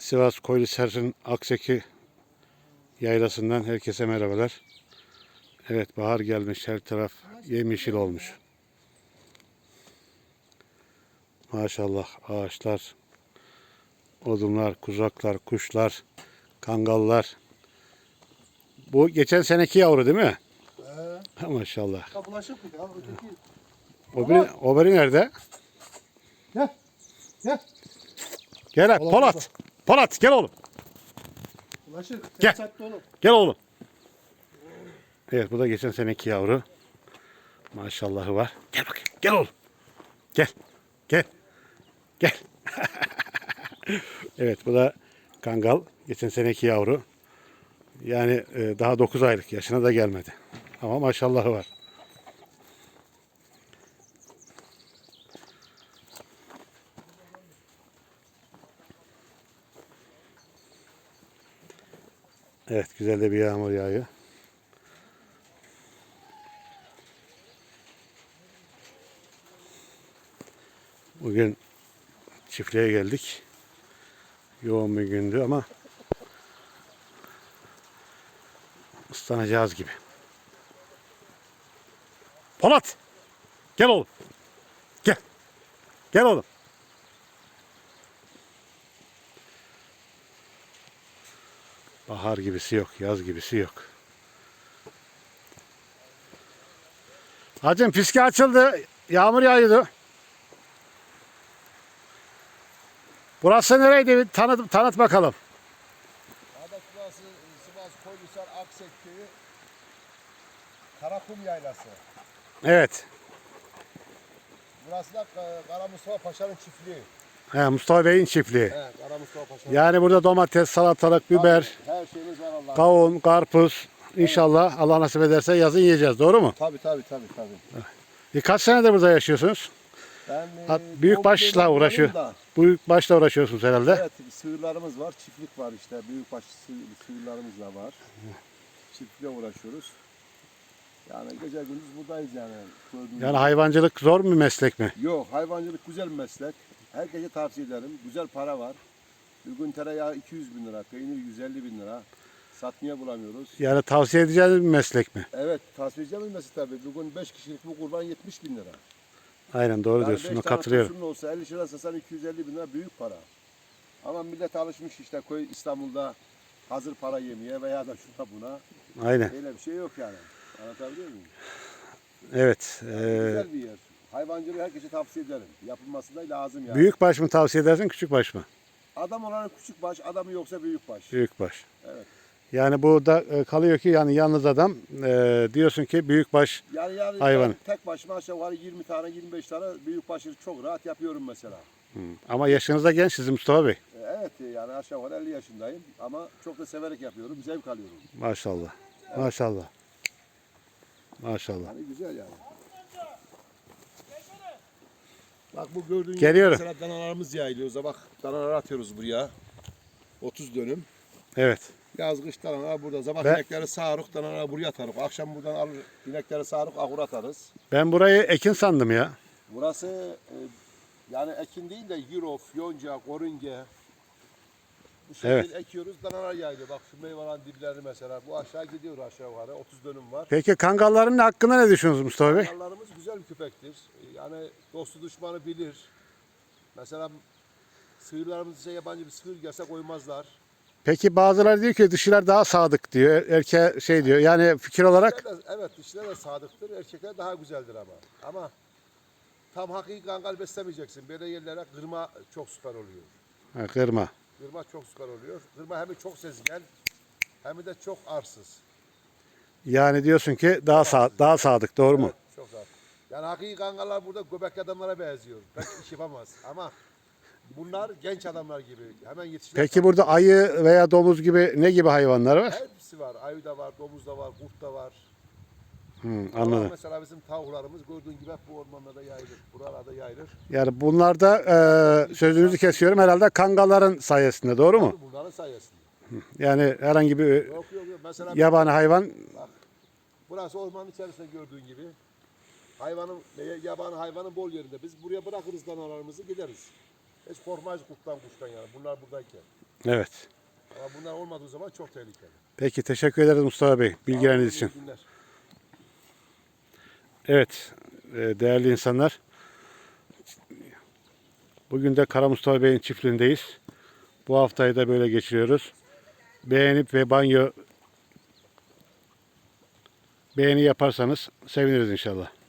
Sivas Koylisar'ın Akseki yaylasından herkese merhabalar. Evet bahar gelmiş her taraf yemyeşil olmuş. Maşallah ağaçlar, odunlar, kuzaklar, kuşlar, kangallar. Bu geçen seneki yavru değil mi? Ee, Maşallah. kapılaşık bir ya. Öteki. O biri, o biri nerede? Gel. Gel. Gel Polat Polat. Polat gel oğlum. Ulaşık. Gel. Oğlum. Gel oğlum. Evet bu da geçen seneki yavru. Maşallahı var. Gel bakayım. Gel oğlum. Gel. Gel. Gel. evet bu da kangal. Geçen seneki yavru. Yani e, daha 9 aylık yaşına da gelmedi. Ama maşallahı var. Evet güzel de bir yağmur yağıyor. Bugün çiftliğe geldik. Yoğun bir gündü ama ıslanacağız gibi. Polat! Gel oğlum. Gel. Gel oğlum. Bahar gibisi yok, yaz gibisi yok. Hacım fiske açıldı. Yağmur yağıyordu. Burası nereydi? Bir Tanıt, tanıt bakalım. Ağdaş burası Sivas Koylusar Aksek Köyü Karakum Yaylası. Evet. Burası da Ka- Kara Mustafa Paşa'nın çiftliği. He, Mustafa Bey'in çiftliği. Evet, Kara Mustafa Paşa'nın. Yani burada domates, salatalık, biber, Her şeyimiz var Allah'ın. kavun, karpuz. İnşallah Allah nasip ederse yazın yiyeceğiz. Doğru mu? Tabii tabii tabii tabii. E, kaç senedir burada yaşıyorsunuz? Ben Ha, e, büyük komple başla buradayım uğraşıyor. da, Büyük başla uğraşıyorsunuz herhalde. Evet, sığırlarımız var, çiftlik var işte. Büyük baş sığ- sığırlarımız da var. Çiftlikle uğraşıyoruz. Yani gece gündüz buradayız yani. Gördüğünüz Yani hayvancılık zor bir meslek mi? Yok hayvancılık güzel bir meslek. Herkese tavsiye ederim. Güzel para var. Bir gün tereyağı 200 bin lira, peynir 150 bin lira. Satmaya bulamıyoruz. Yani tavsiye edeceğiniz bir meslek mi? Evet tavsiye edeceğim meslek tabii. Bugün 5 kişilik bu kurban 70 bin lira. Aynen doğru Yani diyorsun. beş tane Katılıyorum. tosunun olsa 50 lira satsan 250 bin lira büyük para. Ama millet alışmış işte köy İstanbul'da hazır para yemeye veya da şuna buna. Aynen. Öyle bir şey yok yani. Anlatabiliyor muyum? Evet. Yani eee, güzel bir yer. Hayvancılığı herkese tavsiye ederim. Yapılması da lazım yani. büyük baş mı tavsiye edersin, küçük baş mı? Adam olan küçük baş, adamı yoksa büyük baş. Büyük baş. Evet. Yani bu da e, kalıyor ki yani yalnız adam e, diyorsun ki büyük baş Yani yani Hayvan. ben tek başıma aşağı yukarı 20 tane 25 tane büyük başı çok rahat yapıyorum mesela. ama yaşınız da genç sizin Mustafa Bey. E, Evet yani aşağı yukarı 50 yaşındayım ama çok da severek yapıyorum, zevk alıyorum. Maşallah. Maşallah. Maşallah. Yani güzel yani. Bak bu gördüğün gibi Geliyorum. mesela danalarımız yayılıyor. Bak danalar atıyoruz buraya. 30 dönüm. Evet. Yaz kış danalar burada. Sabah Ben- inekleri sağırık, danalar buraya atarız. Akşam buradan alır inekleri sağırık, ahur atarız. Ben burayı ekin sandım ya. Burası e, yani ekin değil de Eurof, Yonca, Korunge. Bu şekilde Evet. ekiyoruz, danalar yayılıyor. Bak şu meyvelerin diplerini mesela. Bu aşağı gidiyor aşağı yukarı. 30 dönüm var. Peki kangalların hakkında ne düşünüyorsunuz Mustafa Bey? Kangallarımız güzel bir köpektir. Yani dostu düşmanı bilir. Mesela sığırlarımız ise yabancı bir sığır gelse koymazlar. Peki bazıları diyor ki dişiler daha sadık diyor. Er- Erkeğe şey diyor. Yani fikir olarak Dişiler de- evet dişiler de sadıktır. Erkekler daha güzeldir ama. Ama tam hakiki kangal beslemeyeceksin. Böyle yerlere kırma çok süper oluyor. ha, kırma. Kırma çok süper oluyor. Kırma hem çok sezgen hem de çok arsız. Yani diyorsun ki daha sa daha sadık doğru mu? Yani hakiki kangallar burada göbek adamlara benziyor. Pek iş yapamaz ama bunlar genç adamlar gibi. Hemen yetişler. Peki burada ayı veya domuz gibi ne gibi hayvanlar var? Hepsi var. Ayı da var, domuz da var, kurt da var. Hı, Ama anladım. mesela bizim tavuklarımız gördüğün gibi hep bu ormanlarda yayılır. Buralarda yayılır. Yani bunlar da e, sözünüzü kesiyorum herhalde kangalların sayesinde doğru mu? Bunların sayesinde. Yani herhangi bir Yok yok yok. Mesela yabani hayvan burası ormanın içerisinde gördüğün gibi. Hayvanın, yabani hayvanın bol yerinde. Biz buraya bırakırız danalarımızı gideriz. Hiç korkmayız kurttan kuştan yani. Bunlar buradayken. Evet. Ama bunlar olmadığı zaman çok tehlikeli. Peki teşekkür ederiz Mustafa Bey bilgileriniz için. İyi günler. Evet e, değerli insanlar. Bugün de Kara Mustafa Bey'in çiftliğindeyiz. Bu haftayı da böyle geçiriyoruz. Beğenip ve banyo beğeni yaparsanız seviniriz inşallah.